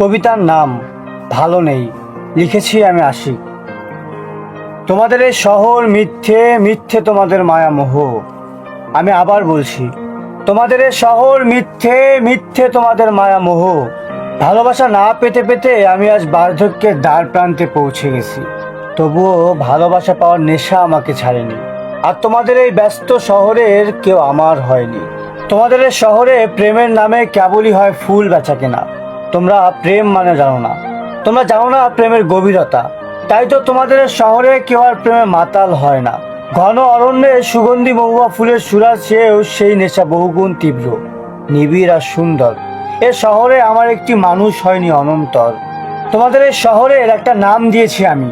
কবিতার নাম ভালো নেই, লিখেছি আমি আশিক। তোমাদের এই শহর মিথ্যে মিথ্যে তোমাদের মায়া মোহ আমি আবার বলছি, তোমাদের এই শহর মিথ্যে মিথ্যে তোমাদের মায়া মোহ ভালোবাসা না পেতে পেতে আমি আজ বার্ধক্যের দ্বার প্রান্তে পৌঁছে গেছি। তবুও ভালোবাসা পাওয়ার নেশা আমাকে ছাড়েনি। আর তোমাদের এই ব্যস্ত শহরের কেউ আমার হয়নি। তোমাদের এই শহরে প্রেমের নামে কেবলই হয় ফুল বেচা কেনা। তোমরা প্রেম মানে জানো না। তোমরা জানো না প্রেমের গভীরতা। তাই তো তোমাদের শহরে কেউ আর প্রেমে মাতাল হয় না। ঘন অরণ্যে সুগন্ধি মহুয়া ফুলের সুরার চেয়েও সেই নেশা বহুগুণ তীব্র, নিবিড় আর সুন্দর। এ শহরে আমার একটি মানুষ হয়নি অনন্তর। তোমাদের এই শহরের একটা নাম দিয়েছি আমি,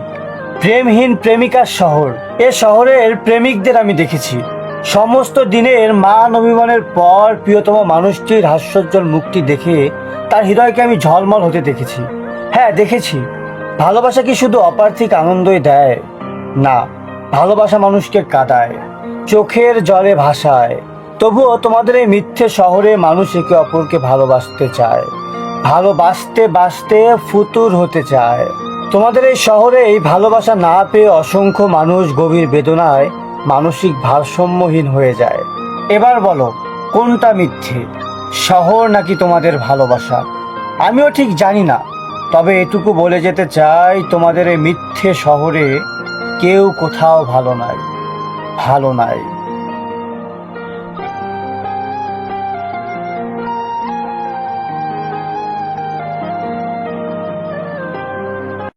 প্রেমহীন প্রেমিকার শহর। এ শহরের প্রেমিকদের আমি দেখেছি। সমস্ত দিনের মান অভিমানের পর প্রিয়তম মানুষটির হাস্যজ্জ্বল মুখটি দেখে তার হৃদয়কে আমি ঝলমল হতে দেখেছি। হ্যাঁ দেখেছি। ভালোবাসা কি শুধু অপার্থিক আনন্দই দেয়? না, ভালোবাসা মানুষকে কাঁদায় চোখের জলে ভাসায়। তবুও তোমাদের এই মিথ্যে শহরে মানুষ একে অপরকে ভালোবাসতে চায়, ভালোবাসতে বাসতে ফুতুর হতে চায়। তোমাদের এই শহরে এই ভালোবাসা না পেয়ে অসংখ্য মানুষ গভীর বেদনায় মানসিক ভারসাম্যহীন হয়ে যায়। এবার বলো, কোনটা মিথ্যে? শহর নাকি তোমাদের ভালোবাসা? আমিও ঠিক জানি না। তবে এটুকু বলে যেতে চাই, তোমাদের এই মিথ্যে শহরে কেউ কোথাও ভালো নাই। ভালো নাই।